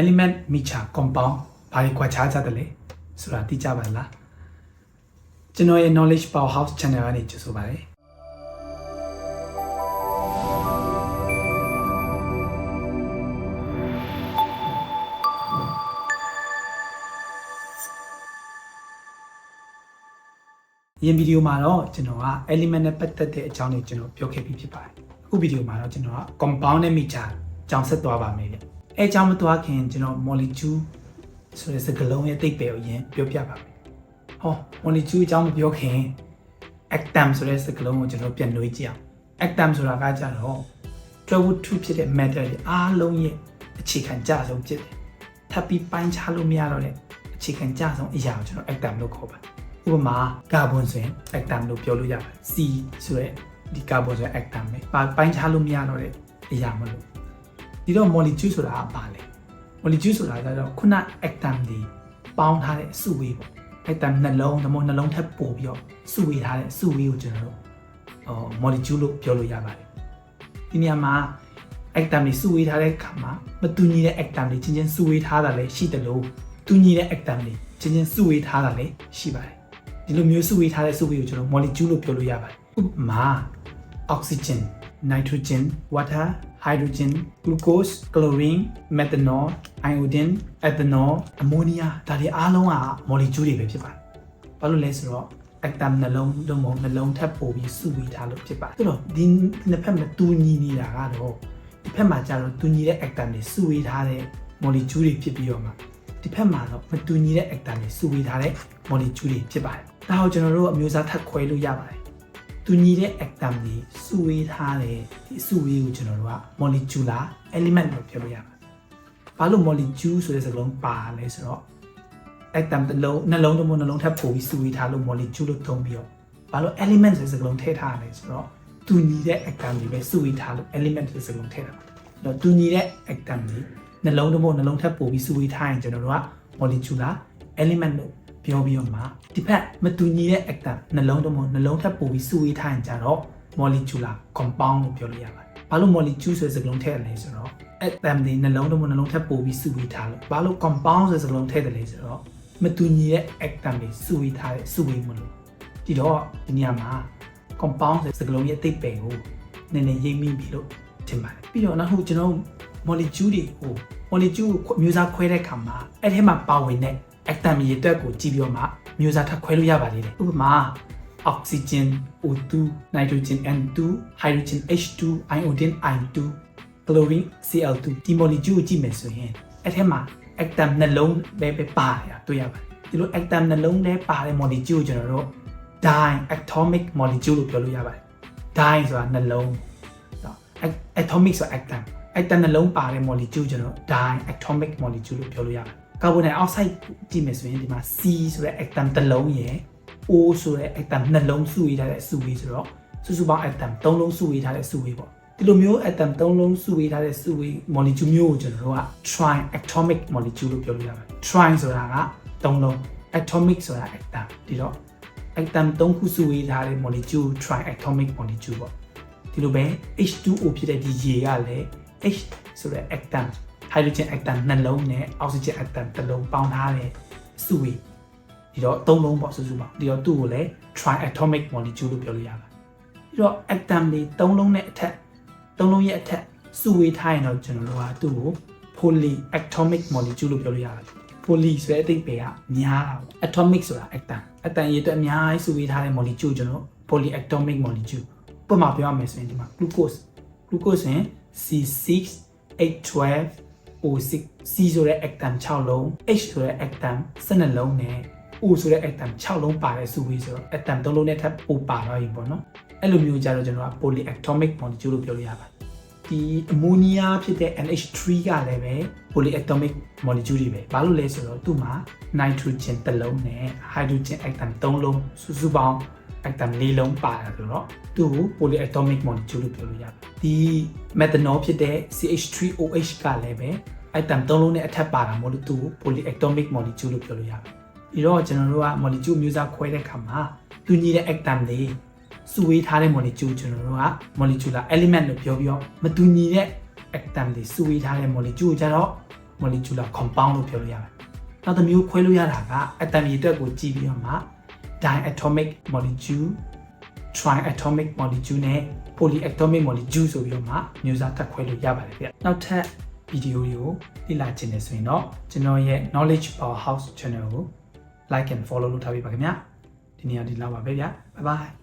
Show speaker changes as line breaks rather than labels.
element mixture compound ဘာတွေကွာခြားကြတယ်လဲဆိုတာသိကြပါလားကျွန်တော်ရဲ့ knowledge powerhouse channel ကနေကြိုဆိုပါတယ်ဒီဗီဒီယိုမှာတော့ကျွန်တော်က element နဲ့ပတ်သက်တဲ့အကြောင်းတွေကျွန်တော်ပြောခဲ့ပြီးဖြစ်ပါတယ်။အခုဗီဒီယိုမှာတော့ကျွန်တော်က compound နဲ့ mixture အကြောင်းဆက်သွားပါမယ်ဗျ။ အဲအကြောင်းမသွားခင်ကျွန်တော် molecule ဆိုတဲ့စကားလုံးရဲ့အတိတ်ပဲကိုအရင်ပြောပြပါမယ်။ဟော molecule အကြောင်းမပြောခင် atom ဆိုတဲ့စကားလုံးကိုကျွန်တော်ပြန်နှွေးကြည့်အောင်။ atom ဆိုတာကကြတော့တွဲဝတ္ထုဖြစ်တဲ့ matter တွေအားလုံးရဲ့အခြေခံကြဆုံးဖြစ်တယ်။ထပ်ပြီးပိုင်းခြားလို့မရတော့တဲ့အခြေခံကြဆုံးအရာကိုကျွန်တော် atom လို့ခေါ်ပါတယ်။ဥပမာကာဗွန်ဆိုရင် atom လို့ပြောလို့ရပါတယ် C ဆိုရဲဒီကာဗွန်ဆိုရင် atom ပဲပါပိုင်းခြားလို့မရတော့တဲ့အရာမလို့ ဒီတော့ molecule ဆိုတာကဘာလဲ molecule ဆိုတာကတော့ခုန atom တွေပေါင်းထားတဲ့အစုဝေးပေါ့ atom နှလုံးဒါမှမဟုတ်နှလုံးထပ်ပို့ပြီးတော့စုဝေးထားတဲ့အစုဝေးကိုကျွန်တော်တို့ဟော molecule လို့ပြောလို့ရပါတယ်ဒီနေရာမှာ atom တွေစုဝေးထားတဲ့အခါမှာမတူညီတဲ့ atom တွေချင်းချင်းစုဝေးထားတာလည်းရှိတယ်လို့တူညီတဲ့ atom တွေချင်းချင်းစုဝေးထားတာလည်းရှိပါတယ်ဒီလိုမျိုးစုဝေးထားတဲ့စုဝေးကိုကျွန်တော် molecule လို့ပြောလို့ရပါတယ်ဥပမာ oxygen nitrogen water hydrogen glucose chlorine methanol iodine ethanol ammonia ဒါတွေအားလုံးက molecule တွေပဲဖြစ်ပါတယ်ဘာလို့လဲဆိုတော့ atom နှလုံးတို့မဟုတ်နှလုံးထပ်ပို့ပြီးစုဝေးထားလို့ဖြစ်ပါတယ်ဆိုတော့ဒီနှစ်ဖက်မှာတူညီနေတာကတော့ဒီဖက်မှာကျတော့တူညီတဲ့ atom တွေစုဝေးထားတဲ့ molecule တွေဖြစ်ပြီးတော့မှာဒီဖက်မှာတော့မတူညီတဲ့ atom တွေစုဝေးထားတဲ့ molecule တွေဖြစ်ပါတယ်။ဒါကိုကျွန်တော်တို့အမျိုးအစားထပ်ခွဲလို့ရပါတယ်။ တူညီတဲ့ atom တွေစုဝေးထားတဲ့ဒီစုဝေးကိုကျွန်တော်တို့က molecular element လို့ပြောလို့ရပါတယ်။ဘာလို့ molecule ဆိုတဲ့စကားလုံးပါလဲဆိုတော့ atom တစ်လုံးနှလုံးတစ်လုံးနှလုံးထပ်ပို့ပြီးစုဝေးထားလို့ molecule လို့သုံးပြီးတော့ဘာလို့ element ဆိုတဲ့စကားလုံးထည့်ထားရလဲဆိုတော့တူညီတဲ့ atom တွေပဲစုဝေးထားလို့ element ဆိုတဲ့စကားလုံးထည့်တာပါ။တော့တူညီတဲ့ atom တွေနှလုံးတစ်လုံးနှလုံးထပ်ပို့ပြီးစုဝေးထားရင်ကျွန်တော်တို့က molecular element လို့ ပြောပြီးတော့မှဒီဖက်မတူညီတဲ့ atom နှလုံးတစ်လုံးနှလုံးထပ်ပို့ပြီးစုဝေးထားရင်ကြတော့ molecular compound လို့ပြောလို့ရပါတယ်။ဘာလို့ molecule ဆိုတဲ့စကားလုံးထည့်ရလဲဆိုတော့ atom တွေနှလုံးတစ်လုံးနှလုံးထပ်ပို့ပြီးစုဝေးထားလို့ဘာလို့ compound ဆိုတဲ့စကားလုံးထည့်တယ်လဲဆိုတော့မတူညီတဲ့ atom တွေစုဝေးထားတဲ့စုဝေးမလို့ဒီတော့ဒီနေရာမှာ compound ဆိုတဲ့စကားလုံးရဲ့အတိတ်ပဲကိုနည်းနည်းရိပ်မိပြီလို့ထင်ပါတယ်ပြီးတော့နောက်တစ်ခုကျွန်တော် molecule တွေဟို molecule ကိုမျိုးစားခွဲတဲ့အခါမှာအဲ့ထဲမှာပါဝင်တဲ့ atom ရေတွက်ကိုကြည့်ပြီးတော့မှမျိုးစားထပ်ခွဲလို့ရပါသေးတယ်ဥပမာ oxygen O2 nitrogen N2 hydrogen H2 iodine I2 chlorine Cl2 ဒီ molecule ကိုကြည့်မယ်ဆိုရင်အဲ့ထဲမှာ atom နှလုံးပဲပဲပါတယ်တွေ့ရပါတယ်ဒီလို atom နှလုံးထဲပါတဲ့ molecule ကိုကျွန်တော်တို့ diatomic molecule လို့ပြောလို့ရပါတယ် di ဆိုတာနှလုံးနော် atomic ဆိုတာ atom atom နှလုံးပါတဲ့ molecule ကျွန်တော် diatomic molecule လို့ပြောလို့ရပါတယ် ကာဗွန်ဒိုင်အောက်ဆိုက်ကြည့်မယ်ဆိုရင်ဒီမှာ C ဆိုတဲ့ atom တစ်လုံးရယ် O ဆိုတဲ့ atom နှလုံးစုဝေးထားတဲ့စုဝေးဆိုတော့စုစုပေါင်း atom ၃လုံးစုဝေးထားတဲ့စုဝေးပေါ့ဒီလိုမျိုး atom ၃လုံးစုဝေးထားတဲ့စုဝေး molecule မျိုးကိုကျွန်တော်တို့က triatomic molecule လို့ပြောလို့ရပါတယ် tri ဆိုတာက၃လုံး atomic ဆိုတာ atom ဒီတော့ atom ၃ခုစုဝေးထားတဲ့ molecule triatomic molecule ပေါ့ဒီလိုပဲ H2O ဖြစ်တဲ့ဒီရေကလည်း H ဆိုတဲ့ atom hydrogen atom နှလုံးနဲ့ oxygen atom တစ်လုံးပေါင်းထားတဲ့စုဝေးဒီတော့သုံးလုံးပေါ့စုစုပေါင်းဒီတော့သူ့ကိုလည်း triatomic molecule လို့ပြောလို့ရပါတယ်ဒီတော့ atom တွေသုံးလုံးနဲ့အထက်သုံးလုံးရဲ့အထက်စုဝေးထားရင်တော့ကျွန်တော်တို့ကသူ့ကို polyatomic molecule လို့ပြောလို့ရတယ် poly ဆိုတဲ့အဓိပ္ပာယ်ကများတာပေါ့ atomic ဆိုတာ atom atom ရေအတွက်အများကြီးစုဝေးထားတဲ့ molecule ကျွန်တော် polyatomic molecule ပုံမှန်ပြောရမယ်ဆိုရင်ဒီမှာ glucose glucose ဆိုရင် C6 H12 O6 C ဆိုတဲ့ atom 6လုံး H ဆိုတဲ့ atom 12လုံးနဲ့ O ဆိုတဲ့ atom 6လုံးပါတဲ့စုဝေးဆိုတော့ atom 3လုံးနဲ့ထပ်ပိုပါတော့ရင်ပေါ့နော်အဲ့လိုမျိုးကြတော့ကျွန်တော်က polyatomic molecule လို့ပြောလို့ရပါတယ်ဒီအမိုနီးယားဖြစ်တဲ့ NH3 ကလည်းပဲ polyatomic molecule တွေပဲဘာလို့လဲဆိုတော့သူ့မှာ nitrogen တစ်လုံးနဲ့ hydrogen atom 3လုံးစုစုပေါင်း atom ၄လုံးပါတယ်ဆိုတော့သူ့ကို polyatomic molecule လို့ပြောလို့ရတယ်ဒီ methanol ဖြစ်တဲ့ CH3OH ကလည်းပဲ atom 3လုံးနဲ့အထက်ပါတာမို့လို့သူ့ကို polyatomic molecule လို့ပြောလို့ရတယ်ဒီတော့ကျွန်တော်တို့က molecule မျိုးစားခွဲတဲ့အခါမှာတူညီတဲ့ atom တွေစုဝေးထားတဲ့ molecule ကျွန်တော်တို့က molecular element လို့ပြောပြီးတော့မတူညီတဲ့ atom တွေစုဝေးထားတဲ့ molecule ကိုကျတော့ molecular compound လို့ပြောလို့ရတယ်နောက်တစ်မျိုးခွဲလို့ရတာကအတမ်မြေအတွက်ကိုကြည့်ပြီးတော့မှ diatomic molecule triatomic molecule နဲ့ polyatomic molecule ဆိုပြီးတော့မှမျိုးစားတက်ခွဲလို့ရပါတယ်ဗျနောက်ထပ်ဗီဒီယိုတွေကိုလေ့လာခြင်းနဲ့ဆိုရင်တော့ကျွန်တော်ရဲ့ knowledge powerhouse channel ကို like and follow လုပ်ထားပေးပါခင်ဗျာဒီနေ့ကဒီလောက်ပါပဲဗျာ bye bye